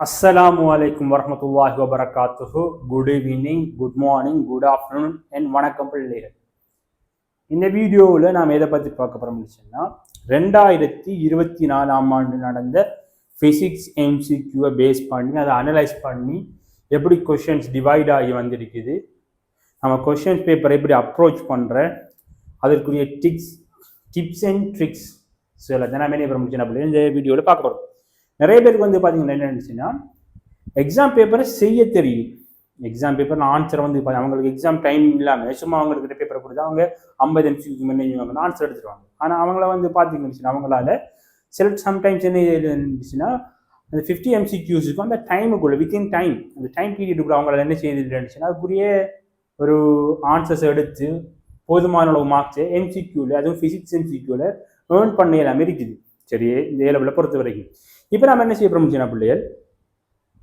அஸ்ஸலாமு அலைக்கும் வரமத்துல்லாஹி வபரகாத்துஹு good evening good morning good afternoon and வணக்கம் பிள்ளைகள். இந்த வீடியோவில் நாம் எதை பற்றி பார்க்க போகிறோம்னு ரெண்டாயிரத்தி இருபத்தி நாலாம் ஆண்டு நடந்த ஃபிசிக்ஸ் எம்சிக்யூவை பேஸ் பண்ணி அதை அனலைஸ் பண்ணி எப்படி கொஷின்ஸ் டிவைட் ஆகி வந்திருக்குது நம்ம கொஷின்ஸ் பேப்பரை எப்படி அப்ரோச் பண்ணுற அதற்குரிய டிக்ஸ் டிப்ஸ் அண்ட் ட்ரிக்ஸ் சில தினமே முடிச்சு இந்த வீடியோவில் பார்க்க போகிறோம் நிறைய பேருக்கு வந்து பார்த்தீங்கன்னா என்ன இருந்துச்சுன்னா எக்ஸாம் பேப்பரை செய்ய தெரியும். எக்ஸாம் பேப்பர் ஆன்சர் வந்து அவங்களுக்கு எக்ஸாம் டைம் இல்லாமல் சும்மா அவங்களுக்கு பேப்பரை கொடுத்தா அவங்க ஐம்பது நிமிஷத்துக்கு முன்னாடி ஆன்சர் எடுத்துருவாங்க. ஆனால் அவங்கள வந்து பார்த்தீங்கன்னு அவங்களால சில சம்டைம்ஸ் என்ன இருந்துச்சுன்னா அந்த ஃபிஃப்டி எம்சிக்யூஸுக்கும் அந்த டைமுக்குள்ளே வித்தின் டைம் அந்த டைம் பீரியடுக்குள்ள அவங்களால என்ன செய்து இருந்துச்சுன்னா அதுக்குரிய ஒரு ஆன்சர்ஸ் எடுத்து போதுமான அளவு மார்க்ஸை எம்சிக்யூவில் அதுவும் ஃபிசிக்ஸ் எம்சிக்யூவில் ஏர்ன் பண்ண எல்லாமே இருக்குது. சரி இந்த ஏலவில் பொறுத்த வரைக்கும். இப்போ நம்ம என்ன செய்ய போகிறோம் சின்ன பிள்ளைகள்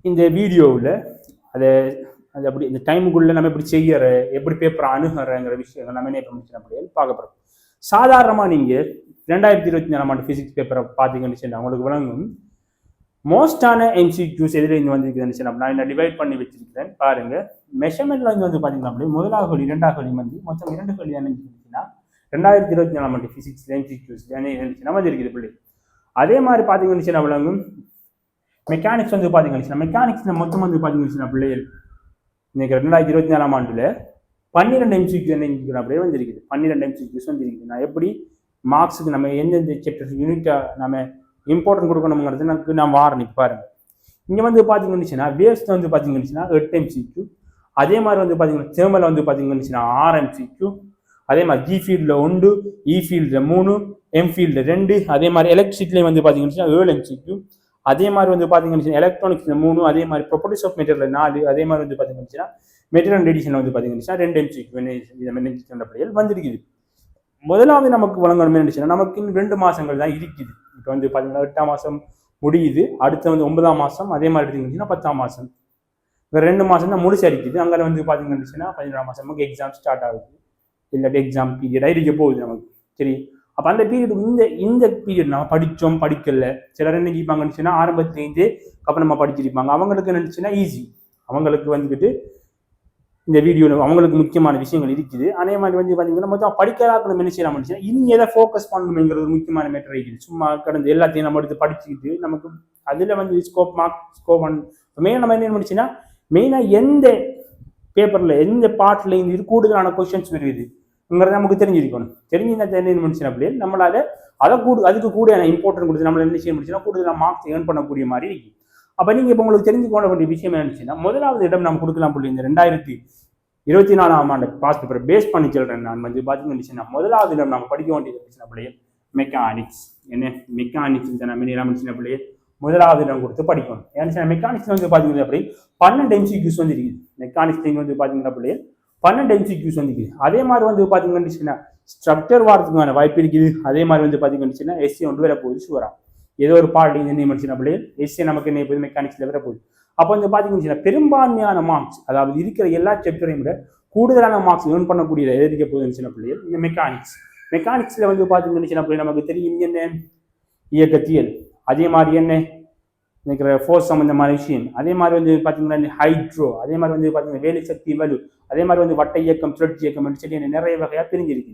இந்த வீடியோவில் அதை அது அப்படி இந்த டைமுக்குள்ளே நம்ம எப்படி செய்யற எப்படி பேப்பரை அணுகிறங்கிற விஷயங்கள் நம்ம என்ன பண்ண சின்ன பிள்ளைகள் பார்க்க போகிறோம் சாதாரணமாக நீங்கள் ரெண்டாயிரத்தி இருபத்தி நாலாம் ஆண்டு ஃபிசிக்ஸ் பேப்பரை பார்த்தீங்கன்னு அவங்களுக்கு உங்களுக்கு விளங்கும். மோஸ்டான எம்சிக்யூஸ் எதில் இங்கே வந்திருக்குதுன்னு சொன்னால் நான் என்ன டிவைட் பண்ணி வச்சிருக்கிறேன் பாருங்க. மெஷர்மெண்ட்ல இங்கே வந்து பார்த்தீங்கன்னா அப்படியே முதலாவது கேள்வி இரண்டாவது கேள்வி வந்து மொத்தம் இரண்டு கேள்வி என்ன இருந்துச்சுன்னா ரெண்டாயிரத்தி இருபத்தி நாலாம் ஆண்டு ஃபிசிக்ஸ் எம்சிக்யூஸ் என்ன இருந்துச்சுன்னா வந்திருக்குது பிள்ளை? அதே மாதிரி பார்த்தீங்கன்னு சின்ன பிள்ளைங்க மெக்கானிக்ஸ் வந்து பார்த்தீங்கன்னு மெக்கானிக்ஸில் மொத்தம் வந்து பார்த்தீங்கன்னு பிள்ளைகள். இன்னைக்கு ரெண்டாயிரத்தி இருபத்தி நாலாம் ஆண்டில் பன்னிரெண்டு எம்சிக்யூ என்ன அப்படியே வந்திருக்குது. பன்னிரெண்டு எம்சிக்யூஸ் வந்திருக்குது. நான் எப்படி மார்க்ஸுக்கு நம்ம எந்தெந்த சாப்டர்ஸ் யூனிட்டாக நம்ம இம்பார்ட்டன்ட் கொடுக்கணுங்கிறது நமக்கு நான் வாரேன் பாருங்க. இங்கே வந்து பார்த்தீங்கன்னு வேஸ்ட் வந்து பார்த்தீங்கன்னு எட்டு எம்சிக்யூ அதே மாதிரி வந்து பார்த்தீங்கன்னா தேர்மலில் வந்து பார்த்தீங்கன்னு ஆறு எம்சிக்யூ அதே மாதிரி ஜி ஃபீல்டில் ஒன்று e இ ஃபீல்டில் மூணு எம் ஃபீல்டில் ரெண்டு அதே மாதிரி எலக்ட்ரிசிட்டிலையும் வந்து பார்த்தீங்கன்னா ஏழு எம்சிக்யூ அதே மாதிரி வந்து பார்த்தீங்கன்னா எலக்ட்ரானிக்ஸில் மூணு அதே மாதிரி ப்ராப்பர்ட்டிஸ் ஆஃப் மெட்டீரியல் நாலு அதே மாதிரி வந்து பார்த்தீங்கன்னா மெட்டீரியல் எடிஷனில் வந்து பார்த்தீங்கன்னா ரெண்டு எம்சிக்யூ பிள்ளைகள் வந்திருக்குது. முதலாவது நமக்கு வழங்கணும்னு இருந்துச்சுன்னா நமக்கு இன்னும் ரெண்டு மாதங்கள் தான் இருக்குது. இப்போ வந்து பார்த்தீங்கன்னா எட்டாம் மாதம் முடியுது. அடுத்து வந்து ஒன்பதாம் மாதம் அதே மாதிரி எடுத்தீங்கன்னா பத்தாம் மாதம் இப்போ ரெண்டு மாதம் தான் முடிச்சு அடிக்குது அங்கே வந்து பார்த்தீங்கன்னா பதினேழாம் மாதம் நமக்கு எக்ஸாம் ஸ்டார்ட் ஆகுது. இல்லாட்டி எக்ஸாம் பீரியடாக இருக்க போகுது நமக்கு. சரி? அப்போ அந்த பீரியட் இந்த இந்த பீரியட் நம்ம படித்தோம் படிக்கல. சிலர் என்ன கேட்பாங்கன்னு சொன்னால் ஆரம்பத்துலேருந்து அப்புறம் நம்ம படிச்சிருப்பாங்க. அவங்களுக்கு நினச்சுன்னா ஈஸி அவங்களுக்கு வந்துக்கிட்டு இந்த வீடியோவில் அவங்களுக்கு முக்கியமான விஷயங்கள் இருக்குது. அதே மாதிரி வந்து பார்த்தீங்கன்னா மொத்தம் படிக்கிறாக்கணும் என்ன செய்யலாம் நினச்சா இனி எதை ஃபோக்கஸ் பண்ணணுங்கிறது ஒரு முக்கியமான மேட்டர் இருக்குது சும்மா கடந்து எல்லாத்தையும் நம்ம எடுத்து படிச்சுக்கிட்டு நமக்கு அதில் வந்து ஸ்கோப் மார்க் ஸ்கோப் மெயினாக நம்ம என்ன பண்ணிச்சுன்னா மெயினாக எந்த பேப்பரில் எந்த பாட்டில் இது கூடுதலான கொஷின்ஸ் வருதுங்கிறத நமக்கு தெரிஞ்சிருக்கணும். தெரிஞ்சிருந்தா என்ன பண்ணிச்சுன்னா அப்படியே நம்மளால அதை கூடு அதுக்கு கூட இம்பார்ட்டன்ட் கொடுத்து நம்மள என்ன செய்ய முடிச்சுன்னா கூடுதலாக மார்க்ஸ் ஏர்ன் பண்ணக்கூடிய மாதிரி இருக்கு. அப்போ நீங்கள் இப்போ உங்களுக்கு தெரிஞ்சு வேண்டிய விஷயம் என்னச்சுன்னா முதலாவது இடம் நம்ம கொடுக்கலாம் புள்ளி. இந்த ரெண்டாயிரத்தி இருபத்தி நாலாம் ஆண்டு பாஸ் பேப்பர் பேஸ் பண்ணி சொல்கிறேன் நான். வந்து பார்த்தீங்கன்னா முதலாவது இடம் நம்ம படிக்க வேண்டியது இருந்துச்சுன்னா பிள்ளையே மெக்கானிக்ஸ் என்ன? மெக்கானிக்ஸ் நம்ம என்ன சின்ன பிள்ளையே முதலாவது இடம் கொடுத்து படிக்கணும். ஏன்னா மெக்கானிக்ஸ் வந்து பார்த்தீங்கன்னா அப்படி பன்னெண்டு எம்சிக்யூஸ் வந்து இருக்குது. மெக்கானிக்ஸ் வந்து பார்த்தீங்கன்னா பிள்ளையே பன்னெண்டு எம்சிக்யூஸ் வந்து இருக்குது. அதே மாதிரி வந்து பார்த்தீங்கன்னா ஸ்ட்ரக்சர் வாரத்துக்கான வாய்ப்பு இருக்குது. அதே மாதிரி வந்து பார்த்தீங்கன்னா எஸ்சி ஒன்று வேற போகுது சுவரா ஏதோ ஒரு பாடி என்ன மனுஷன் பிள்ளைகள் எஸ்சி நமக்கு என்ன போகுது? மெக்கானிக்ஸில் வேற போகுது. அப்போ வந்து பார்த்தீங்கன்னா பெரும்பான்மையான மார்க்ஸ் அதாவது இருக்கிற எல்லா சாப்டரையும் விட கூடுதலான மார்க்ஸ் ஏர்ன் பண்ணக்கூடியதை எதிர்க்க போகுதுன்னு சின்ன பிள்ளைகள் இந்த மெக்கானிக்ஸ் மெக்கானிக்ஸில் வந்து பார்த்தீங்கன்னா சின்ன நமக்கு தெரியும் என்ன? இயக்கத்தியல். அதே மாதிரி என்ன? இருக்கிற ஃபோர்ஸ் சம்மந்தமான விஷயம். அதே மாதிரி வந்து பார்த்தீங்கன்னா ஹைட்ரோ அதே மாதிரி வந்து பார்த்தீங்கன்னா வேலை சக்தி வலு அதே மாதிரி வந்து வட்ட இயக்கம் சுழற்சி இயக்கம் சொல்லி நிறைய வகையாக பிரிஞ்சிருக்கு.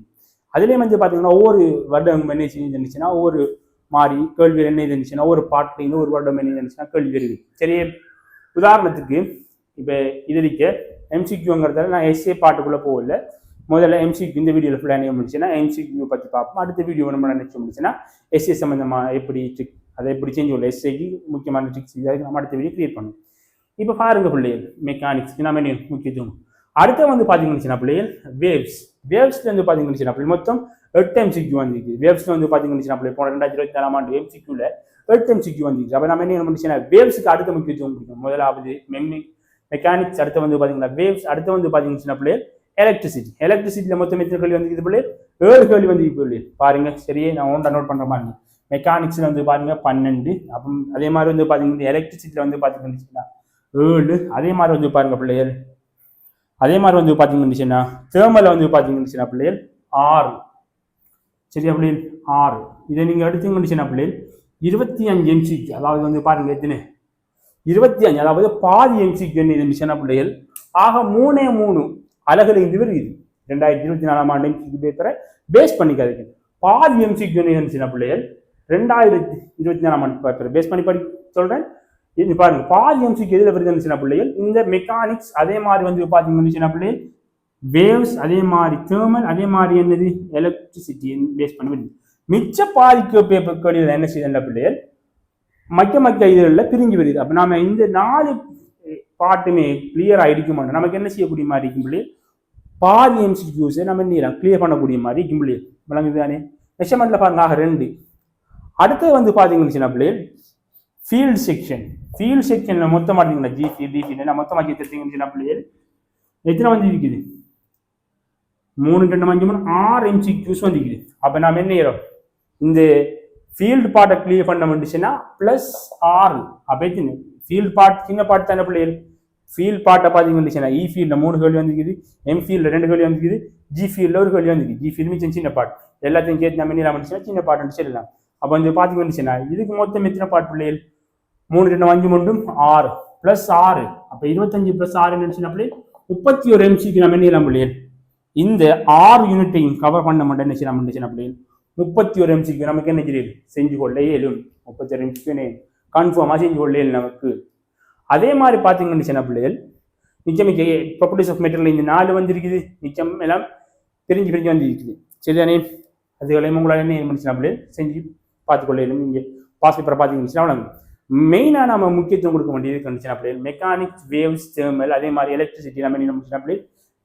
அதுலேயும் வந்து பார்த்தீங்கன்னா ஒவ்வொரு வருடம் என்ன இருந்துச்சுன்னா ஒவ்வொரு மாறி கேள்வி என்ன இருந்துச்சுன்னா ஒரு பாட்டிலேருந்து ஒரு வருடம் என்ன இருந்துச்சுன்னா கேள்வி இருக்கு சரி உதாரணத்துக்கு இப்போ இதுலிக்க எம்சிக்யூங்கிறதால நான் எஸ்ஏ பாட்டுக்குள்ளே போகல. முதல்ல எம்சிக்யூ இந்த வீடியோவில் ஃபுல்லாக என்ன முடிச்சுன்னா எம்சிக்யூ பற்றி பார்ப்போம். அடுத்த வீடியோ நம்ம நினைச்சு முடிச்சுன்னா எஸ்ஏ சம்மந்தமாக எப்படி அதை எப்படி செஞ்சு உள்ள எஸ்ஐக்கு முக்கியமான ட்ரிக்ஸ் இதாக நம்ம அடுத்த வீடியோ கிரியேட் பண்ணுவோம் இப்போ பாருங்க பிள்ளைகள் மெக்கானிக்ஸ் நம்ம முக்கியத்துவம். அடுத்த வந்து பார்த்தீங்கன்னா பிள்ளைகள் வேவ்ஸ் வேவ்ஸ்ல வந்து பார்த்தீங்கன்னா பிள்ளை மொத்தம் எட்டு எம்சிக்யூ வந்துருக்கு. வேவ்ஸ்ல வந்து பார்த்தீங்கன்னா பிள்ளை போன ரெண்டாயிரத்தி இருபத்தி நாலாம் ஆண்டு எம்சிக்யூல எட்டு எம்சிக்யூ வந்துருக்கு. அப்போ நம்ம என்ன பண்ணிச்சுன்னா வேவ்ஸுக்கு அடுத்த முக்கியத்துவம் கொடுக்கும் முதலாவது மெக்னிக் மெக்கானிக்ஸ் அடுத்து வந்து பார்த்தீங்கன்னா வேவ்ஸ் அடுத்து வந்து பார்த்தீங்கன்னா பிள்ளை எலக்ட்ரிசிட்டி எலக்ட்ரிசிட்டியில் மொத்தம் எத்தனை கேள்வி வந்து பிள்ளை ஏழு கேள்வி வந்து பிள்ளை பாருங்க சரியே நான் ஒன்றா நோட் பண்ணுற மாதிரி. மெக்கானிக்ஸில் வந்து பாருங்கள் பன்னெண்டு. அப்போ அதே மாதிரி வந்து பார்த்தீங்கன்னா எலக்ட்ரிசிட்டியில் வந்து பார்த்தீங்கன்னா ஏழு. அதே மாதிரி வந்து பாருங்கள் பிள்ளைகள். அதே மாதிரி வந்து பார்த்தீங்கன்னா தேர்மலில் வந்து பார்த்தீங்கன்னா பிள்ளைகள் ஆறு. சரியா பிள்ளைகள்? ஆறு. இதை நீங்கள் எடுத்தீங்கன்னா பிள்ளைகள் இருபத்தி அஞ்சு எம்சிக்கு அதாவது வந்து பாருங்கள் எத்தனை? இருபத்தி அஞ்சு. அதாவது பாதி எம்சிக்கு இருந்துச்சுன்னா பிள்ளைகள். ஆக மூணே மூணு அழகுல இருந்து வருது ரெண்டாயிரத்தி இருபத்தி நாலாம் ஆண்டு எம்சிக்கு பேப்பரை பேஸ் பண்ணிக்காதீங்க. பாதி எம்சிக்கு இருந்துச்சுன்னா பிள்ளைகள் ரெண்டாயிரத்தி இருபத்தி நாலாம் ஆண்டு பேஸ் பண்ணி படி. சொல்றேன். இது பாருங்க. பாதி எம்சிக்கு எதில் வருது சின்ன பிள்ளைகள் இந்த மெக்கானிக்ஸ் அதே மாதிரி வந்து பார்த்தீங்கன்னு சின்ன பிள்ளைகள் வேவ்ஸ் அதே மாதிரி தேர்மல் அதே மாதிரி என்னது? எலக்ட்ரிசிட்டி பேஸ் பண்ணி வருது மிச்ச பாதிக்கு பேப்பர் என்ன செய்யுதுன்ற பிள்ளைகள் மக்க மக்க இதழில் பிரிஞ்சு வருது. அப்போ நாம இந்த நாலு பாட்டுமே கிளியராக இருக்க மாட்டோம் நமக்கு என்ன செய்யக்கூடிய மாதிரி இருக்கும் பிள்ளைகள்? பாதி எம்சிக்யூஸை நம்ம என்ன கிளியர் பண்ணக்கூடிய மாதிரி இருக்கும் பிள்ளைகள். விளங்குது தானே? மெஷர்மெண்ட்டில் பாருங்க. ஆக ரெண்டு. அடுத்தது வந்து பார்த்தீங்கன்னு பிள்ளைகள் ஃபீல்ட் செக்ஷன் ஃபீல்ட் செக்ஷனில் மொத்தம் பார்த்தீங்கன்னா ஜிபி டிபி நான் மொத்தமாக எடுத்தீங்கன்னா பிள்ளைகள் எத்தனை வந்து இருக்குது மூணு ரெண்டு அஞ்சு மூணு ஆறு எம்சிக்யூஸ் வந்துக்குது அப்போ நாம் என்ன செய்யறோம்? இந்த ஃபீல்டு பார்ட்டை கிளியர் பண்ண முடிச்சுன்னா ப்ளஸ் ஆறு. அப்போ எத்தனை? ஃபீல்டு பார்ட் சின்ன பார்ட் தானே பிள்ளைகள்? ஃபீல்ட் பார்ட்டை பார்த்தீங்கன்னா இ ஃபீல்டில் மூணு கேள்வி வந்துக்குது எம் ஃபீல்டில் ரெண்டு கேள்வி வந்துக்குது ஜி ஃபீல்டில் ஒரு கேள்வி வந்துக்குது ஜி ஃபீல்டு மிச்சம் சின்ன பார்ட் எல்லாத்தையும் சேர்த்து நம்ம என்ன முடிச்சுன்னா சின்ன பார்ட் சொல்லலாம் அப்போ வந்து பார்த்தீங்கன்னா இதுக்கு மொத்தம் எத்தனை பாட்டு பிள்ளைகள்? மூணு ரெண்டு அஞ்சு மட்டும் ஆறு ப்ளஸ் ஆறு. அப்போ இருபத்தஞ்சு ப்ளஸ் ஆறு நினைச்சுன்னா பிள்ளைகள் முப்பத்தி ஒரு எம்சிக்கு நம்ம என்ன செய்யலாம் பிள்ளைகள்? இந்த ஆறு யூனிட்டையும் கவர் பண்ண மாட்டேன் என்ன செய்யலாம் நினைச்சுன்னா பிள்ளைகள் முப்பத்தி ஒரு எம்சிக்கு நமக்கு என்ன தெரியுது? செஞ்சு கொள்ள இயலும். முப்பத்தி ஒரு எம்சிக்கு கன்ஃபார்மாக செஞ்சு கொள்ள இயலும் நமக்கு. அதே மாதிரி பார்த்தீங்கன்னு சின்ன பிள்ளைகள் நிச்சயம் ப்ராப்பர்ட்டிஸ் ஆஃப் மெட்டீரியல் இந்த நாலு வந்திருக்குது. நிச்சயம் எல்லாம் பிரிஞ்சு பிரிஞ்சு வந்திருக்குது. சரிதானே? அதுகளையும் உங்களால் என்ன பண்ணிச்சுனா பிள்ளைகள் செஞ்சு பார்த்துக்கொள்ளும் இங்கே பாஸ் பேப்பரை பார்த்தீங்கன்னு மெயினாக நம்ம முக்கியத்துவம் கொடுக்க வேண்டியது கண்டிச்சுனா அப்படியே மெக்கானிக்ஸ் வேவ்ஸ் தேர்மல் அதே மாதிரி எலக்ட்ரிசிட்டி நம்ம என்ன பண்ணிச்சுனா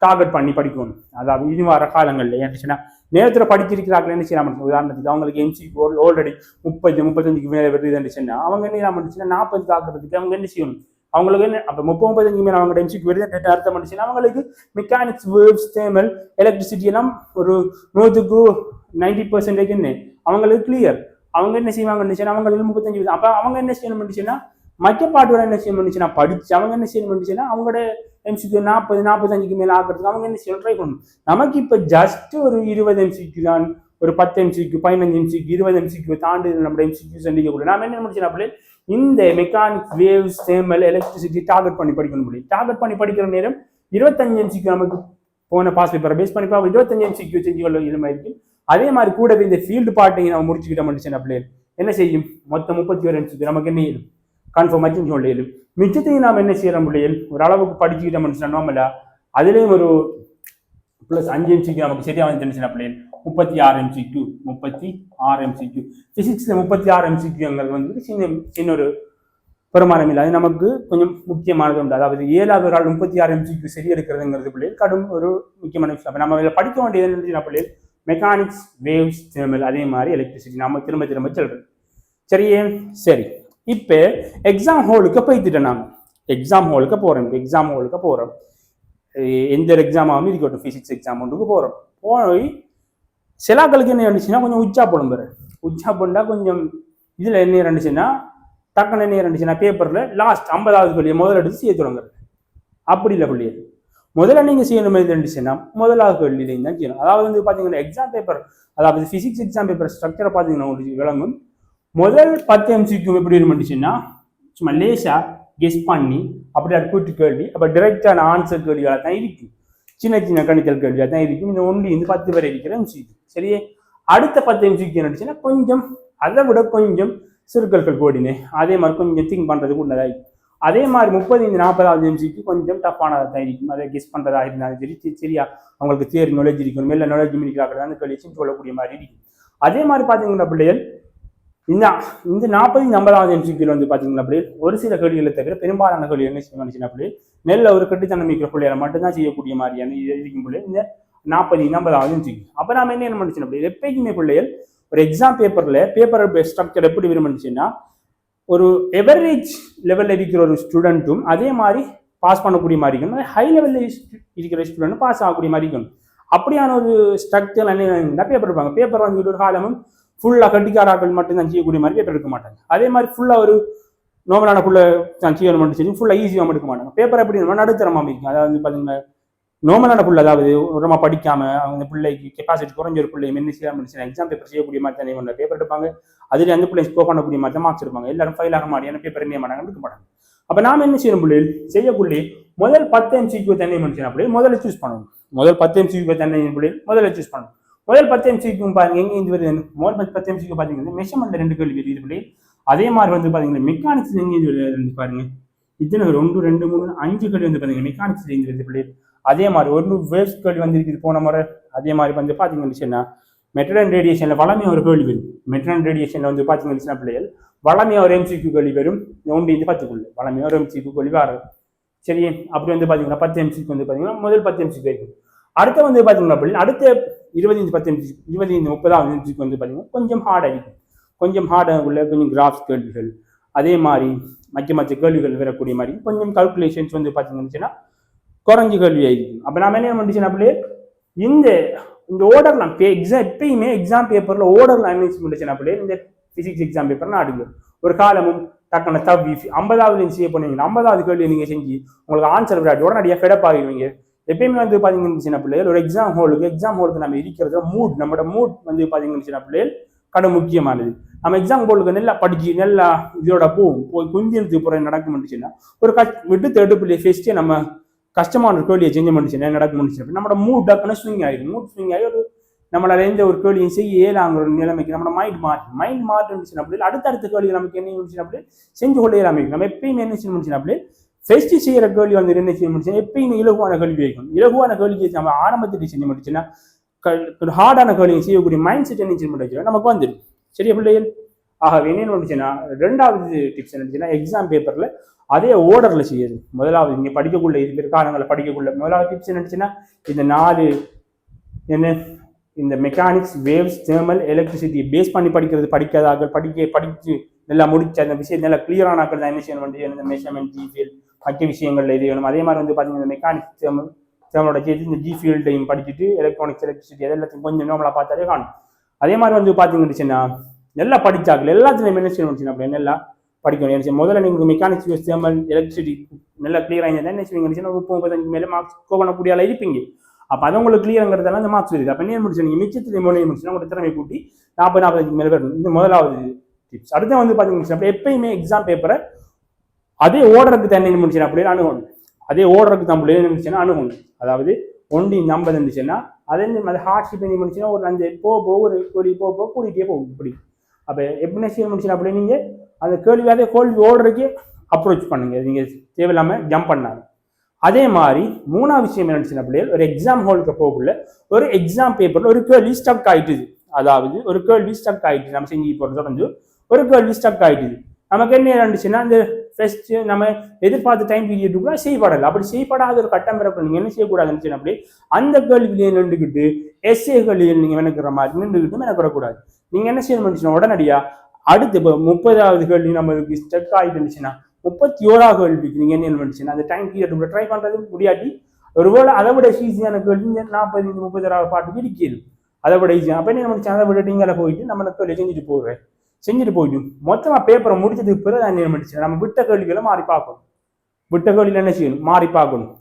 டார்கெட் பண்ணி படிக்கணும். அதாவது இனி வர காலங்களில் ஏன்னுச்சுன்னா நேரத்தில் படிச்சிருக்கிறார்கள் என்ன செய்யலாம் உதாரணத்துக்கு அவங்களுக்கு எம்சி ஆல்ரெடி முப்பது முப்பத்தஞ்சுக்கு மேலே வருது இருந்துச்சுன்னா அவங்க என்ன செய்யலாம் பண்ணுச்சுன்னா நாற்பதுக்கு ஆக்குறதுக்கு அவங்க என்ன செய்யணும்? அவங்களுக்கு என்ன அப்போ முப்பது முப்பத்தஞ்சு மேலே அவங்க எம்சிக்கு வருது அர்த்தம் பண்ணிச்சுன்னா அவங்களுக்கு மெக்கானிக்ஸ் வேவ்ஸ் தேமல் எலக்ட்ரிசிட்டி எல்லாம் ஒரு நூற்றுக்கு நைன்டி பர்சன்டேஜ் என்ன? அவங்களுக்கு கிளியர் அவங்க என்ன செய்வாங்கன்னு அவங்களுக்கு முப்பத்தஞ்சு அப்போ அவங்க என்ன செய்யணும் பண்ணிச்சுன்னா மற்ற பாட்டோட என்ன செய்யணும் பண்ணிச்சுன்னா படிச்சு அவங்க என்ன செய்யணும் பண்ணிச்சுன்னா அவங்களோட எம்சிக்கு நாற்பது நாற்பத்தஞ்சுக்கு மேலே ஆகிறதுக்கு அவங்க என்ன செய்யணும் ட்ரை பண்ணணும். நமக்கு இப்போ ஜஸ்ட் ஒரு இருபது எம்சிக்கு தான். ஒரு பத்து எம்சிக்கு பதினஞ்சு எம்சிக்கு இருபது எம்சிக்கு தாண்டி நம்ம எம்சிக்கு சந்திக்க கூட. நாம என்ன முடிச்சு இந்த mechanic waves thermal electricity target பண்ணி படிக்கணும் முடியும் டார்கெட் பண்ணி படிக்கிற நேரம் இருபத்தஞ்சு எம்சிக்கு நமக்கு போன பாஸ் பேப்பரை பேஸ் பண்ணி பார்ப்போம் இருபத்தஞ்சு எம்சிக்கு செஞ்சு கொள்ள இது இருக்கும் அதே மாதிரி கூடவே இந்த ஃபீல்டு பார்ட்டையும் நம்ம முடிச்சுக்கிட்ட முடிச்சு அப்படியே என்ன செய்யும்? மொத்தம் முப்பத்தி ஒரு எம்சிக்கு நமக்கு என்ன கன்ஃபார்ம் கன்ஃபார்மாக செஞ்சு இயலும் மிச்சத்தையும் நாம் என்ன செய்யற முடியல் ஒரு அளவுக்கு படிச்சுக்கிட்டோம்னு சொன்னோம்ல அதுலேயும் ஒரு ப்ளஸ் அஞ்சு எம்சிக்கு நமக்கு சரியாக வந்து தெரிஞ்சுனா பிள்ளைகள் முப்பத்தி ஆறு எம்சிக்கு முப்பத்தி ஆறு எம்சிக்கு ஃபிசிக்ஸில் முப்பத்தி ஆறு எம்சிக்குங்கிறது வந்து சின்ன சின்ன ஒரு பெருமானம் இல்லை. அது நமக்கு கொஞ்சம் முக்கியமானது உண்டு. அதாவது ஏழாவது ஒரு ஆள் முப்பத்தி ஆறு எம்சிக்கு சரி எடுக்கிறதுங்கிறது பிள்ளைகள் கடும் ஒரு முக்கியமான விஷயம். அப்போ நம்ம இதில் படிக்க வேண்டியது என்ன பிள்ளைகள் மெக்கானிக்ஸ் வேவ்ஸ் தேர்மல் அதே மாதிரி எலக்ட்ரிசிட்டி நம்ம திரும்ப திரும்ப சொல்றது சரியே? சரி. இப்போ எக்ஸாம் ஹாலுக்கு போய்த்துட்டேன் நாங்கள் எக்ஸாம் ஹாலுக்கு போகிறோம் இப்போ எக்ஸாம் ஹாலுக்கு போகிறோம் எந்த எக்ஸாமாகவும் இருக்கட்டும் ஃபிசிக்ஸ் எக்ஸாம் ஒன்றுக்கு போகிறோம் போய் சிலாக்களுக்கு என்ன இருந்துச்சுன்னா கொஞ்சம் உச்சா போடும் பாரு. உச்சா போண்டா கொஞ்சம் இதில் என்ன இருந்துச்சுன்னா டக்குன்னு என்ன இருந்துச்சுன்னா பேப்பரில் லாஸ்ட் ஐம்பதாவது பள்ளியை முதல் எடுத்து செய்ய தொடங்குறது அப்படி இல்லை பள்ளியை முதல்ல நீங்கள் செய்யணும் இருந்துச்சுன்னா முதலாவது கேள்வியிலையும் தான் செய்யணும். அதாவது வந்து பார்த்தீங்கன்னா எக்ஸாம் பேப்பர் அதாவது ஃபிசிக்ஸ் எக்ஸாம் பேப்பர் ஸ்ட்ரக்சரை பார்த்தீங்கன்னா உங்களுக்கு விளங்கும். முதல் பத்து எம்சிக்கும் எப்படி இருந்துச்சுன்னா சும்மா லேசாக கெஸ் பண்ணி அப்படி அது கூட்டு கேள்வி அப்போ டிரெக்டான ஆன்சர் கேள்விகளாக தான் இருக்கும். சின்ன சின்ன கணித்தல் கேள்வியாக தான் இருக்கும். இந்த ஒன்று இந்த பத்து வரை இருக்கிற எம்சிக்கு சரியே? அடுத்த பத்து எம்சிக்கு என்னச்சுன்னா கொஞ்சம் அதை விட கொஞ்சம் சிறுக்கல்கள் கோடினே அதே மாதிரி கொஞ்சம் திங்க் பண்ணுறதுக்கு இருக்கும் அதே மாதிரி முப்பது நாற்பதாவது நிமிஷத்துக்கு கொஞ்சம் டஃப்பானதாக தான் இருக்கும். அதை கெஸ் பண்ணுறதாக இருந்தாலும் சரி சரியா அவங்களுக்கு தேர் நாலேஜ் இருக்கணும். இல்லை நாலேஜ் இருக்கிறாங்க அந்த கேள்வி சொல்லக்கூடிய மாதிரி இருக்கும். அதே மாதிரி பார்த்தீங்கன்னா பிள்ளைகள் இந்த இந்த நாற்பது ஐம்பதாவது எம்சிக்கில் வந்து பார்த்தீங்கன்னா அப்படி ஒரு சில கேள்விகளை தவிர பெரும்பாலான கேள்வி என்ன செய்ய அப்படி நெல்ல ஒரு கட்டுத்தனம் இருக்கிற பிள்ளைகளை மட்டும்தான் செய்யக்கூடிய மாதிரியான இருக்கும் பிள்ளை இந்த நாற்பது ஐம்பதாவது எம்சிக்கு அப்போ நாம என்ன என்ன பண்ணுச்சுன்னா எப்பயுமே பிள்ளைகள் ஒரு எக்ஸாம் பேப்பரில் பேப்பர் ஸ்ட்ரக்சர் எப்படி விரும்பிச்சுன்னா ஒரு எவரேஜ் லெவலில் இருக்கிற ஒரு ஸ்டூடெண்ட்டும் அதே மாதிரி பாஸ் பண்ணக்கூடிய மாதிரி இருக்கணும். ஹை லெவலில் இருக்கிற ஸ்டூடெண்ட்டும் பாஸ் ஆகக்கூடிய மாதிரி இருக்கணும். அப்படியான ஒரு ஸ்ட்ரக்சர் என்ன பேப்பர் இருப்பாங்க பேப்பர் வந்து ஒரு காலமும் ஃபுல்லாக கட்டிக்காராக்கள் மட்டும் தான் செய்யக்கூடிய மாதிரி பேப்பர் எடுக்க மாட்டாங்க. அதே மாதிரி ஃபுல்லாக ஒரு நோமலான ஃபுல்ல தான் செய்யணும் மட்டும் செஞ்சு ஃபுல்லாக ஈஸியாக எடுக்க மாட்டாங்க. பேப்பர் எப்படி நடுத்தரமாக இருக்கும் அதாவது பார்த்தீங்கன்னா நோமலான புள்ள அதாவது ரொம்ப படிக்காமல் அவங்க பிள்ளைக்கு கெப்பாசிட்டி குறைஞ்ச ஒரு பிள்ளை என்ன செய்யாமல் எக்ஸாம் பேப்பர் செய்யக்கூடிய மாதிரி தானே ஒன்று பேப்பர் எடுப்பாங்க. அதில் அந்த பிள்ளை ஸ்கோர் பண்ணக்கூடிய மாதிரி தான் மார்க்ஸ் இருப்பாங்க எல்லாரும் ஃபைல் ஆக மாட்டேன் பேப்பர் என்ன மாட்டாங்க எடுக்க மாட்டாங்க அப்ப நாம என்ன செய்யணும் பிள்ளைகள் செய்யக்குள்ளே முதல் பத்து எம்சிக்கு தண்ணி மனுஷன் அப்படியே முதல்ல சூஸ் பண்ணணும். முதல் பத்து எம்சிக்கு தண்ணி பிள்ளைகள் முதல்ல சூஸ் பண்ணணும். முதல் பத்து எம்சிக்கு பாருங்க எங்க இருந்து வருது? முதல் பத்து பத்து எம்சிக்கு பாத்தீங்கன்னா மெஷர்மெண்ட் ரெண்டு கேள்வி வருது பிள்ளை. அதே மாதிரி வந்து பாத்தீங்கன்னா மெக்கானிக்ஸ் எங்க இருந்து பாருங்க. இத்தனை ஒன்று ரெண்டு மூணு அஞ்சு கேள்வி வந்து பாத்தீங்கன்னா மெக்கானிக்ஸ் இருந்து வருது பிள்ளை? அதே மாதிரி ஒரு வேவ்ஸ் கேள்வி வந்திருக்குது போன முறை. அதே மாதிரி வந்து பாத்தீங்கன்னு சொன்னா மெட்ரன் ரேடியேஷன்ல வளமையா ஒரு கேள்வி வரும். மெட்ரன் ரேடியேஷன்ல வந்து பாத்தீங்கன்னு பிள்ளைகள் வளமையா ஒரு எம்சிக்கு கேள்வி வரும். ஒன்று இது பத்துக்குள்ள. வளமையா ஒரு எம்சிக்கு கேள்வி வரும் சரி அப்படி வந்து பாத்தீங்கன்னா பத்து எம்சிக்கு வந்து பாத்தீங்கன்னா முதல் பத்து எம்சிக்கு இருக்கும் அடுத்த வந்து பாத்தீங்கன்னா பிள்ளை அடுத்த இருபத்தஞ்சு பத்து எம்சி இருபத்தஞ்சு முப்பதாவது எம்சிக்கு வந்து பாத்தீங்கன்னா கொஞ்சம் ஹார்ட் ஆகிடும் கொஞ்சம் ஹார்டாக உள்ள கொஞ்சம் கிராஃப்ஸ் கேள்விகள். அதே மாதிரி மற்ற மற்ற கேள்விகள் வரக்கூடிய மாதிரி கொஞ்சம் கல்குலேஷன்ஸ் வந்து பார்த்தீங்கன்னா குறைஞ்ச கேள்வி ஆகிருக்கும் அப்போ நாம என்ன பண்ணிச்சுன்னா பிள்ளையே இந்த இந்த ஓர்டர்லாம் பே எக்ஸாம் எப்பயுமே எக்ஸாம் பேப்பரில் ஓடர் லாங்குவேஜ் பண்ணிச்சுன்னா அப்படியே இந்த ஃபிசிக்ஸ் எக்ஸாம் பேப்பர் நான் அடுங்க. ஒரு காலமும் டக்குன தவி ஐம்பதாவது நீங்கள் செய்ய பண்ணுவீங்க ஐம்பதாவது கேள்வி நீங்கள் செஞ்சு உங்களுக்கு ஆன்சர் விடாட்டி உடனடியாக ஃபெடப் ஆகிடுவீங்க எப்பயுமே வந்து பார்த்தீங்கன்னு சின்ன பிள்ளைகள் ஒரு எக்ஸாம் ஹோலுக்கு எக்ஸாம் ஹோலுக்கு நம்ம இருக்கிறது மூட் நம்மளோட மூட் வந்து பார்த்தீங்கன்னு சின்ன பிள்ளைகள் கடும் முக்கியமானது. நம்ம எக்ஸாம் போர்டுக்கு நல்லா படிச்சு நல்லா இதோட போகும் போய் குந்தியத்துக்கு போகிற நடக்க முடிச்சுன்னா ஒரு கட் விட்டு தேர்ட்டு பிள்ளை ஃபெஸ்ட்டே நம்ம கஷ்டமான ஒரு கேள்வியை செஞ்சு முடிச்சுன்னா நடக்க முடிச்சு. நம்மளோட மூட் டக்குன்னு ஸ்விங் ஆகிடும் மூட் ஸ்விங் ஆகி ஒரு நம்மளால எந்த ஒரு கேள்வியும் செய்ய இயலாங்கிற ஒரு நிலைமைக்கு நம்ம மைண்ட் மாறி மைண்ட் மாறிடுச்சுன்னா அப்படி அடுத்தடுத்த கேள்வி நமக்கு என்ன முடிச்சு அப்படி செஞ்சு கொள்ள இயலாமை நம்ம எப்பயுமே என்ன செய்ய முடிச்சு அப்படி ஃபெஸ்ட் செய்யற கேள்வி வந்து என்ன செய்ய முடிச்சு எப்பயுமே இலகுவான கேள்வி வைக்கும் இலகுவான கேள்வி நம்ம ஆரம்பத்துக்கு செஞ்சு முடிச்சுன்னா ஹார்டான கேள்வியை செய்யக்கூடிய மைண்ட் செட் என்ன செய்ய முடிச்சு நமக்கு வந்துடும் சரியா பிள்ளைகள்? ஆகவே என்ன வந்துச்சுன்னா ரெண்டாவது டிப்ஸ் என்ன எக்ஸாம் பேப்பர்ல அதே ஓர்டர்ல செய்யுது. முதலாவது நீங்க படிக்கக்குள்ள இது காலங்களை படிக்கக்குள்ள. முதலாவது டிப்ஸ் என்னச்சுன்னா இந்த நாலு என்ன இந்த mechanics waves thermal electricity base பண்ணி படிக்கிறது படிக்காதாக்கள் படிக்க படிச்சு நல்லா முடிச்சு அந்த விஷயம் நல்லா கிளியரான ஆக்கள் தான் என்ன செய்யணும்? வந்து இந்த மெஷர்மெண்ட் ஜிஃபீல் மற்ற விஷயங்கள்ல இது வேணும். அதே மாதிரி வந்து பார்த்தீங்கன்னா இந்த மெக்கானிக்ஸ் தேர்மல் தேர்மலோட சேர்த்து இந்த ஜி ஃபீல்டையும் படிச்சுட்டு எலக்ட்ரானிக்ஸ் எலக்ட்ரிசிட்டி எல்லாத்தையும் கொஞ்சம் நார்மலாக பார்த்தாலே காணும். அதே மாதிரி வந்து பார்த்தீங்கன்னா நல்லா படிச்சாக்கள் எல்லாத்துலையும் என்ன செய்யணும்? வச்சுன்னா படிக்க நல்லா படிக்கணும் முதல்ல நீங்கள் மெக்கானிக்ஸ் யூஸ் தேர்மல் எலக்ட்ரிசிட்டி நல்லா கிளியராக இருந்தால் என்ன செய்வீங்க? முப்பது முப்பத்தஞ்சு மேலே மார்க்ஸ் பண்ண ஆளா இருப்பீங்க. அப்போ அது உங்களுக்கு கிளியருங்கிறதெல்லாம் இந்த மார்க்ஸ் இருக்குது அப்போ என்ன முடிச்சு? நீங்கள் மிச்சத்தில் மூணு முடிச்சுன்னா உங்களோட திறமை கூட்டி நாற்பது நாற்பத்தஞ்சு மேலே வரணும். இது முதலாவது டிப்ஸ் அடுத்து வந்து பார்த்தீங்கன்னா அப்போ எப்பயுமே எக்ஸாம் பேப்பரை அதே ஓர்டருக்கு தண்ணி முடிச்சு அப்படியே அணுகணும். அதே ஓர்டருக்கு தான் பிள்ளைங்க இருந்துச்சுன்னா அணுகணும். அதாவது ஒன்று இந்த ஐம்பது இருந்துச்சுன்னா அதே அது ஹார்ட்ஷிப் பண்ணி முடிச்சுன்னா ஒரு அஞ்சு போக போக ஒரு கோழி போக போக கூட்டிகிட்டே போகும். இப்படி. அப்போ எப்படி செய்ய முடிச்சுன்னா அப்படி நீங்கள் அந்த கேள்வி அதே கேள்வி ஓடுறதுக்கு அப்ரோச் பண்ணுங்க. நீங்கள் தேவையில்லாமல் ஜம்ப் பண்ணாங்க அதே மாதிரி மூணாவது விஷயம் என்ன பிள்ளைகள் ஒரு எக்ஸாம் ஹாலுக்கு போகக்குள்ள ஒரு எக்ஸாம் பேப்பரில் ஒரு கேள்வி ஸ்டக் ஆயிட்டுது. அதாவது ஒரு கேள்வி ஸ்டக் ஆயிட்டு நம்ம செஞ்சு போகிறது தொடர்ந்து ஒரு கேள்வி ஸ்டக் ஆயிட்டுது. நமக்கு என்ன இருந்துச்சுன்னா அந்த ஃபெஸ்ட் நம்ம எதிர்பார்த்த டைம் பீரியடுக்குள்ள செய்யப்படலை. அப்படி செய்யப்படாத ஒரு கட்டம் பிறப்பு நீங்கள் என்ன செய்யக்கூடாதுன்னு அப்படி அந்த கேள்வியிலேயே நின்றுக்கிட்டு எஸ்ஏ கேள்வியில் நீங்கள் மெனக்கிற மாதிரி நின்றுக்கிட்டு மெனக்கிடக்கூடாது. நீங்கள் என்ன செய்யணும் உடனடியாக அடுத்து இப்போ முப்பதாவது கேள்வி நம்மளுக்கு ஸ்டக் ஆகிட்டுச்சுன்னா முப்பத்தி ஓராவது கேள்விக்கு நீங்கள் என்ன பண்ணுச்சுன்னா அந்த டைம் பீரியட் ட்ரை பண்ணுறது முடியாட்டி ஒருவேளை அதை விட ஈஸியான கேள்வி நாற்பது முப்பத்தாறாவது பாட்டுக்கு இருக்குது அதை விட ஈஸியாக அப்போ என்ன பண்ணிச்சு அதை விட நீங்கள் போயிட்டு நம்ம கேள்வி செஞ்சுட்டு போடுறேன். செஞ்சுட்டு போயிட்டு மொத்தமாக பேப்பரை முடிச்சதுக்கு பிறகு என்ன பண்ணிச்சு நம்ம விட்ட கேள்விகளை மாறி பார்க்கணும். விட்ட கேள்வியில் என்ன செய்யணும்? மாறி பார்க்கணும்.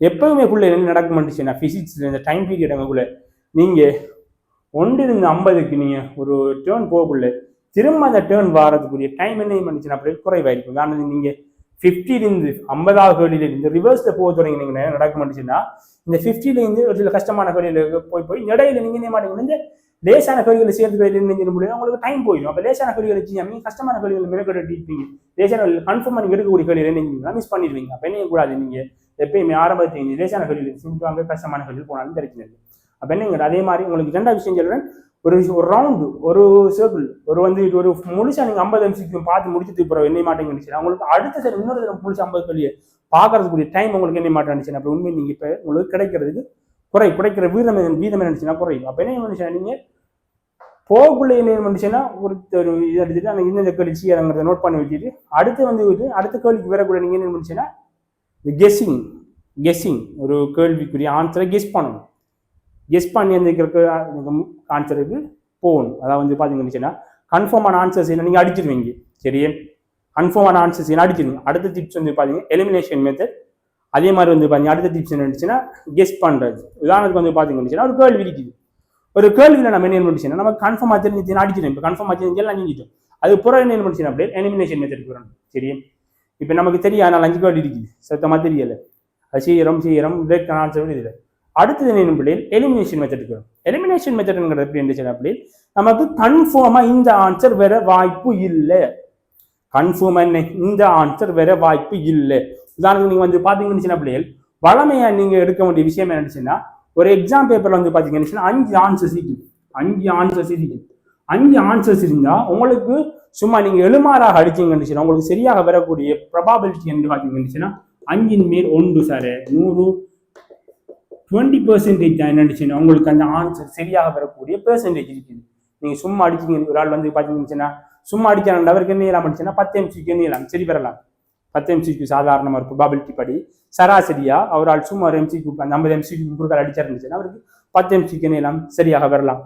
எப்பவுமே குள்ள என்ன நடக்க மாட்டுச்சுன்னா ஃபிசிக்ஸில் இந்த டைம் பீரியட் அங்கக்குள்ள நீங்கள் ஒன்றிலிருந்து ஐம்பதுக்கு நீங்கள் ஒரு டேர்ன் போகக்குள்ள திரும்ப அந்த டேர்ன் வாரதுக்குரிய டைம் என்ன பண்ணிச்சுன்னா அப்படியே குறைவாயிருக்கும் காரணம் நீங்கள் ஃபிஃப்டிலேருந்து ஐம்பதாவது கேள்வியிலேருந்து ரிவர்ஸில் போக தொடங்கினீங்கன்னா நடக்க மாட்டுச்சுன்னா இந்த ஃபிஃப்டிலேருந்து ஒரு சில கஷ்டமான கேள்வியில் போய் போய் இடையில நீங்கள் என்ன மாட்டீங்கன்னா லேசான கல்விகளை சேர்த்து போயிட்டு முடியும். உங்களுக்கு டைம் போயிடும். அப்போ லேசான கல்விகளை செய்யாம கஷ்டமான கல்விகளை மிகக்கட்ட டீப்பீங்க லேசான கன்ஃபார்ம் பண்ணி எடுக்கக்கூடிய கல்விகளை என்ன மிஸ் பண்ணிடுவீங்க. அப்போ என்ன கூடாது நீங்கள் எப்பயுமே ஆரம்பத்தை லேசான கல்வியில் செஞ்சுவாங்க கஷ்டமான கல்வியில் போனாலும் பிரச்சனை இல்லை. அப்போ என்னங்க அதே மாதிரி உங்களுக்கு ரெண்டாவது விஷயம் சொல்கிறேன் ஒரு ஒரு ரவுண்டு ஒரு சர்க்கிள் ஒரு வந்து இது ஒரு முழுசா நீங்கள் ஐம்பது எம்சிக்கு பார்த்து முடிச்சதுக்கு பிறகு என்ன மாட்டேங்குச்சு உங்களுக்கு அடுத்த சரி இன்னொரு தடவை முடிச்சு ஐம்பது கல்வியை பார்க்கறதுக்குரிய டைம் உங்களுக்கு என்ன மாட்டேன் அப்போ உண்மை நீங்கள் இப்போ உங்களுக்கு கிடைக்கிறதுக்கு குறை குறைக்கிற வீரம் வீதம் என்னச்சுன்னா குறையும் அப்போ என்ன பண்ணுச்சுன்னா நீங்கள் போகக்குள்ள என்ன பண்ணுச்சுன்னா ஒரு ஒரு இது எடுத்துட்டு அந்த இந்த கழிச்சு செய்யறங்கிறத நோட் பண்ணி வச்சுட்டு அடுத்து வந்து அடுத்த கேள்விக்கு வரக்குள்ள நீங்கள் என்ன பண்ணுச்சுன்னா கெஸ்ஸிங் கெஸ்ஸிங் ஒரு கேள்விக்குரிய ஆன்சரை கெஸ் பண்ணணும். கெஸ் பண்ணி அந்த ஆன்சருக்கு போகணும். அதாவது வந்து பார்த்தீங்கன்னா கன்ஃபார்மான ஆன்சர்ஸ் என்ன? நீங்கள் அடிச்சிருவீங்க. சரியே கன்ஃபார்மான ஆன்சர்ஸ் என்ன? அடிச்சிருவீங்க. அடுத்த டிப்ஸ் வந்து பார்த்தீங்க எலிமினேஷன் மெத்தட் அதே மாதிரி வந்து பார்த்தீங்க அடுத்த டிப்ஸ் என்ன இருந்துச்சுன்னா கெஸ் பண்ணுறது உதாரணத்துக்கு வந்து பார்த்தீங்கன்னா ஒரு கேள்வி இருக்குது ஒரு கேள்வியில் நம்ம என்ன பண்ணிச்சுன்னா நம்ம கன்ஃபார்மாக தெரிஞ்சு அடிச்சிடும் இப்போ கன்ஃபார்மாக தெரிஞ்சு எல்லாம் செஞ்சிட்டோம் அது புறம் என்ன பண்ணிச்சுன்னா அப்படியே எலிமினேஷன் மெத்தட் வரணும் சரி? இப்போ நமக்கு தெரியும் ஆனால் அஞ்சு கேள்வி இருக்குது சுத்தமாக தெரியலை. அது சீரம் சீரம் பிரேக் ஆன்சர் இல்லை அடுத்தது என்ன பிள்ளைகள் எலிமினேஷன் மெத்தடுக்கு வரும் எலிமினேஷன் மெத்தடுங்கிறது எப்படி இருந்துச்சு அப்படி நமக்கு கன்ஃபார்மாக இந்த ஆன்சர் வேற வாய்ப்பு இல்லை. கன்ஃபார்ம் என்ன? இந்த ஆன்சர் வேற வாய்ப்பு இல்லை. உதாரணத்துக்கு நீங்கள் வந்து பார்த்தீங்கன்னு சின்ன பிள்ளைகள் வளமையாக நீங்கள் எடுக்க வேண்டிய விஷயம் என்னச்சுன்னா ஒரு எக்ஸாம் பேப்பரில் வந்து பார்த்தீங்கன்னு அஞ்சு ஆன்சர்ஸ் இருக்குது. அஞ்சு ஆன்சர்ஸ் இருக்குது. அஞ்சு ஆன்சர்ஸ் இருந்தால் உங்களுக்கு சும்மா நீங்கள் எழுமாறாக அடிச்சீங்கன்னு உங்களுக்கு சரியாக வரக்கூடிய ப்ரொபாபிலிட்டி என்று பார்த்தீங்கன்னு அஞ்சின் மேல் ஒன்று சார். நூறு டுவெண்ட்டி பர்சன்டேஜ் தான் என்னச்சுன்னா உங்களுக்கு அந்த ஆன்சர் சரியாக வரக்கூடிய பெர்சன்டேஜ் இருக்குது நீங்கள் சும்மா அடிச்சிங்க ஒரு ஆள் வந்து பார்த்தீங்கன்னா சும்மா அடிக்கிறாங்க அவருக்கு என்ன செய்யலாம் அடிச்சுன்னா பத்து எம்சிக்கு என்ன சரி வரலாம் பத்து எம்சிக்கு சாதாரணமாக இருக்கும் ப்ராபிலிட்டி படி சராசரியாக அவர் ஆள் சும்மா ஒரு எம்சிக்கு அந்த ஐம்பது எம்சிக்கு குறுக்கால் அடிச்சிருந்துச்சுன்னா அவருக்கு பத்து எம்சிக்கு எல்லாம் சரியாக வரலாம்.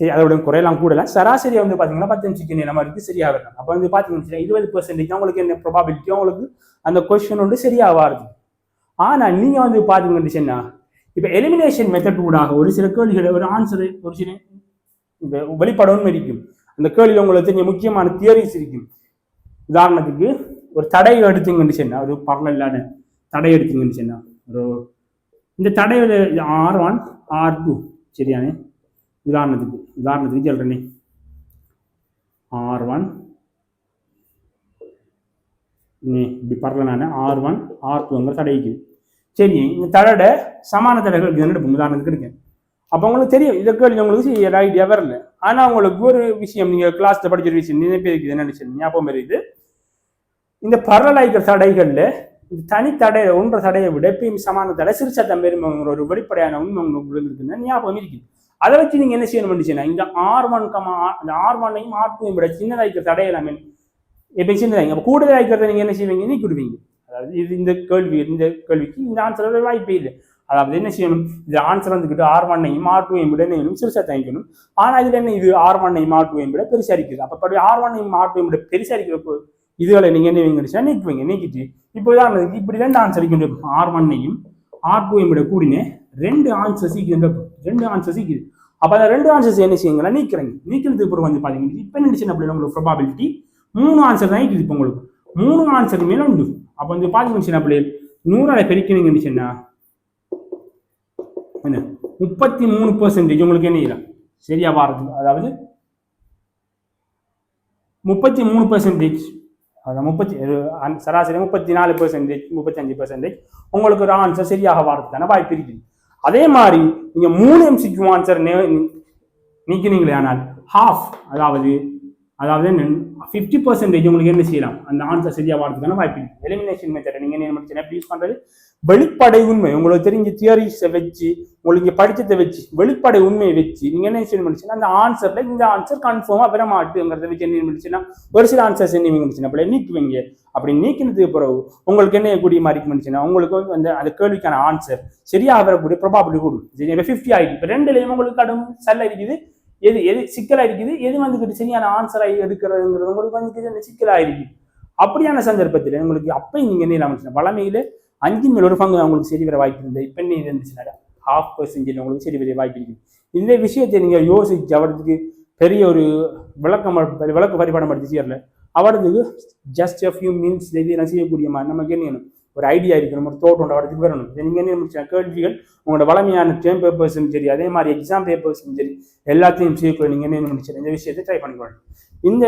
சரி அதோட குறையெல்லாம் கூடலாம் சராசரியாக வந்து பார்த்தீங்கன்னா பத்து எம்சிக்கு என்ன இருக்குது சரியாக வரலாம். அப்போ வந்து பார்த்தீங்கன்னா இருபது பர்சன்டேஜ் உங்களுக்கு என்ன ப்ரொபாபிலிட்டி உங்களுக்கு அந்த கொஸ்டின் வந்து சரியாக வருது ஆனால் நீங்கள் வந்து பார்த்தீங்கன்னா இப்போ எலிமினேஷன் மெத்தட் ஊடாக ஒரு சில கேள்விகளை ஒரு ஆன்சர் ஒரு சில வெளிப்படவும் இருக்கும் அந்த கேள்வியில் உங்களுக்கு தெரிஞ்ச முக்கியமான தியரிஸ் இருக்கும். உதாரணத்துக்கு ஒரு தடை எடுத்தீங்கன்னு சொன்னால் ஒரு பரலான தடை எடுத்தீங்கன்னு சொன்னால் ஒரு இந்த தடையில் ஆர் ஒன் ஆர் டூ சரியானே? உதாரணத்துக்கு உதாரணத்துக்கு சொல்கிறேனே ஆர் ஒன் இப்படி பரலனான ஆர் ஒன் ஆர் டூங்கிற தடைக்கு. சரி இந்த தடை சமான தடைகள் உதாரணத்துக்கு இருக்கேன் அப்போ உங்களுக்கு தெரியும் இதை கேள்வி உங்களுக்கு ஐடியா வரல. ஆனால் உங்களுக்கு ஒரு விஷயம் நீங்கள் கிளாஸில் படிக்கிற விஷயம் நினைப்பிருக்கு இருக்குது என்ன ஞாபகம் இருக்குது. இந்த பரலாய்க்கிற தடைகளில் இந்த தனி தடை ஒன்ற தடையை விட எப்பயும் சமான தடை சிறுசட்டம் பெருமைங்கிற ஒரு வெளிப்படையான உண்மை உங்களுக்கு இருக்குன்னு ஞாபகம் இருக்குது. அதை வச்சு நீங்கள் என்ன செய்யணும் பண்ணிச்சுன்னா இந்த ஆர் ஒன் கமா இந்த ஆர் ஒன்னையும் ஆர் டூவையும் விட சின்னதாய்க்கிற தடை எல்லாமே எப்பயும் சின்னதாங்க அப்போ கூடுதலாய்க்கிறத நீங்கள் என்ன செய்வீங்க? நீக்கிடுவீங்க அதாவது இது இந்த கேள்வி இந்த கேள்விக்கு இந்த ஆன்சர் வாய்ப்பே இல்லை. அதாவது என்ன செய்யணும்? இது ஆன்சர் வந்துக்கிட்டு ஆர் ஒன்னையும் ஆர் டூவையும் விட என்ன சிறுசாக தயங்கணும். ஆனால் இதில் என்ன? இது ஆர் ஒன்னையும் ஆர் டூவையும் விட பெருசாக இருக்குது. அப்போ படி ஆர் ஒன்னையும் ஆர் டூவையும் விட பெருசாக இருக்கிறப்போ இதுகளை நீங்கள் என்ன வைங்க? நீக்குவீங்க. நீக்கிட்டு இப்போ தான் இப்படி ரெண்டு ஆன்சர் வைக்க ஆர் ஒன்னையும் ஆர் டூவையும் விட கூடினே ரெண்டு ஆன்சர் சீக்கிரம் ரெண்டு ஆன்சர் சீக்கிரம் அப்போ அந்த ரெண்டு ஆன்சர்ஸ் என்ன செய்யுங்களா? நீக்கிறீங்க. நீக்கிறதுக்கு அப்புறம் வந்து பார்த்தீங்கன்னா இப்போ என்ன செய்யணும் அப்படின்னு உங்களுக்கு ப்ரொபாபிலிட்டி மூணு ஆன்சர் தான் இருக்குது இப்போ உங்களுக்கு. மூணு ஆன்சர் மேலே உண்டு. அப்போ வந்து பார்த்தீங்கன்னா அப்படி நூறால் பெருக்கினீங்கன்னு சொன்னா என்ன? முப்பத்தி மூணு பர்சன்டேஜ் உங்களுக்கு என்ன சரியா வாரத்துக்கு அதாவது முப்பத்தி மூணு பர்சன்டேஜ் அதான் முப்பத்தி சராசரி முப்பத்தி நாலு பர்சன்டேஜ் முப்பத்தஞ்சு பர்சன்டேஜ் உங்களுக்கு ஒரு ஆன்சர் சரியாக வரதுக்கான வாய்ப்பு இருக்குது. அதே மாதிரி நீங்கள் மூணு எம்சிக்கு ஆன்சர் நீக்கினீங்களே ஆனால் ஹாஃப் அதாவது அதாவது ஃபிஃப்டி பர்சன்டேஜ் உங்களுக்கு என்ன செய்யலாம்? அந்த ஆன்சர் சரியாக வரதுக்கான வாய்ப்பு இருக்குது எலிமினேஷன் மெத்தட் நீங்கள் என்ன முடிச்சு எப்படி யூஸ் பண்ணுறது வெளிப்படை உண்மை. உங்களுக்கு தெரிஞ்ச தியரிஸை வச்சு உங்களுக்கு படித்ததை வச்சு வெளிப்படை உண்மையை வச்சு நீங்கள் என்ன செய்ய முடிச்சுன்னா அந்த ஆன்சரில் இந்த ஆன்சர் கன்ஃபார்மாக பெற மாட்டுங்கிறத வச்சு என்ன முடிச்சுன்னா ஒரு சில ஆன்சர்ஸ் என்ன முடிச்சுன்னா அப்படி நீக்குவீங்க. அப்படி நீக்கினதுக்கு பிறகு உங்களுக்கு என்ன கூடிய மாதிரி முடிச்சுன்னா உங்களுக்கு வந்து அந்த அந்த கேள்விக்கான ஆன்சர் சரியாக வரக்கூடிய ப்ரொபாபிலிட்டி கூடும். இப்போ ஃபிஃப்டி ஆகிடுது இப்போ ரெண்டுலேயும் உங்களுக்கு கடும் செல்ல இருக்குது எது எது சிக்கலாக இருக்குது எது வந்துக்கிட்டு சரியான ஆன்சராக எடுக்கிறதுங்கிறது உங்களுக்கு வந்துக்கிட்டு சிக்கலாக இருக்குது அப்படியான சந்தர்ப்பத்தில் உங்களுக்கு அப்பயும் நீங்கள் என்ன இல்லாமல் வளமையில் அஞ்சு மேல் ஒரு பங்கு உங்களுக்கு சரி வர வாய்ப்பு இருந்தது. இப்போ என்ன இருந்துச்சுன்னா ஹாஃப் பர்சன்டேஜ் உங்களுக்கு சரி வர வாய்ப்பு இருக்குது இந்த விஷயத்தை நீங்கள் யோசிச்சு அவரதுக்கு பெரிய ஒரு விளக்கம் விளக்கு பரிபாடம் படுத்தி செய்யல அவரதுக்கு ஜஸ்ட் எ ஃபியூ மீன்ஸ் செய்யக்கூடிய மாதிரி நமக்கு என்ன ஒரு ஐடியா இருக்கணும் ஒரு தோட்டம் வரதுக்கு வரணும் நீங்கள் என்ன முடிச்சா கேள்விகள் உங்களோட வளமையான டேம் பேப்பர்ஸும் சரி அதே மாதிரி எக்ஸாம் பேப்பர்ஸும் சரி எல்லாத்தையும் செய்யக்கூட நீங்கள் என்ன முடிச்சு இந்த விஷயத்தை ட்ரை பண்ணிக்கணும் இந்த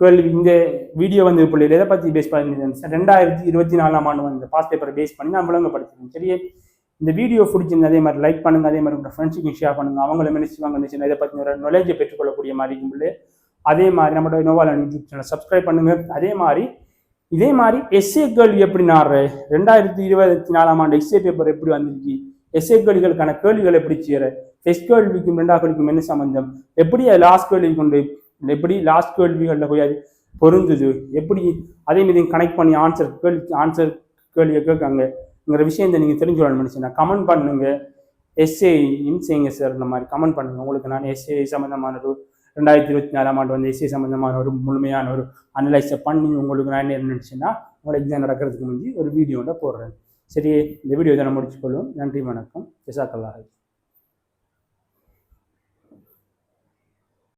கேள்வி இந்த வீடியோ வந்து பிள்ளைகள் எதை பற்றி பேஸ் பண்ணி ரெண்டாயிரத்தி இருபத்தி நாலாம் ஆண்டு வந்து பாஸ் பேப்பரை பேஸ் பண்ணி நான் விளங்கப்படுத்துறேன் சரியே இந்த வீடியோ பிடிச்சிருந்த அதே மாதிரி லைக் பண்ணுங்க அதே மாதிரி உங்களோட ஃப்ரெண்ட்ஸுக்கு ஷேர் பண்ணுங்க அவங்களும் நினைச்சுவாங்க நினைச்சு இதை பற்றி ஒரு நாலேஜை பெற்றுக்கொள்ளக்கூடிய மாதிரி இருக்கும் அதே மாதிரி நம்மளோட நோவால் யூடியூப் சேனல் சப்ஸ்கிரைப் பண்ணுங்க. அதே மாதிரி இதே மாதிரி எஸ்ஏ கேள்வி எப்படி நாடுற? ரெண்டாயிரத்தி இருபத்தி நாலாம் ஆண்டு எஸ்ஏ பேப்பர் எப்படி வந்திருக்கு? எஸ்ஏ கேள்விகளுக்கான கேள்விகள் எப்படி செய்யற? ஃபெஸ்ட் கேள்விக்கும் ரெண்டாவது கேள்விக்கும் என்ன சம்பந்தம்? எப்படி லாஸ்ட் கேள்வி கொண்டு எப்படி லாஸ்ட் கேள்விகளில் போய் அது பொருந்துது? எப்படி அதே மாதிரி கனெக்ட் பண்ணி ஆன்சர் கேள்வி ஆன்சர் கேள்வியை கேட்காங்கங்கிற விஷயத்தை நீங்கள் தெரிஞ்சுக்கணும் மனுஷனா கமெண்ட் பண்ணுங்க. இன் செய்யுங்க சார் இந்த மாதிரி கமெண்ட் பண்ணுங்க. உங்களுக்கு நான் எஸ்ஏ சம்மந்தமான ஒரு ரெண்டாயிரத்தி இருபத்தி நாலாம் ஆண்டு வந்து இசை சம்மந்தமான ஒரு முழுமையான ஒரு அனலைஸை பண்ணி உங்களுக்கு நான் என்ன நினச்சேன்னா உங்களோட எக்ஸாம் நடக்கிறதுக்கு முந்தி ஒரு வீடியோட போடுறேன். சரி இந்த வீடியோ இதை நான் முடிச்சுக்கொள்ளும் நன்றி வணக்கம். ஜெசாக்கல்லாஹ்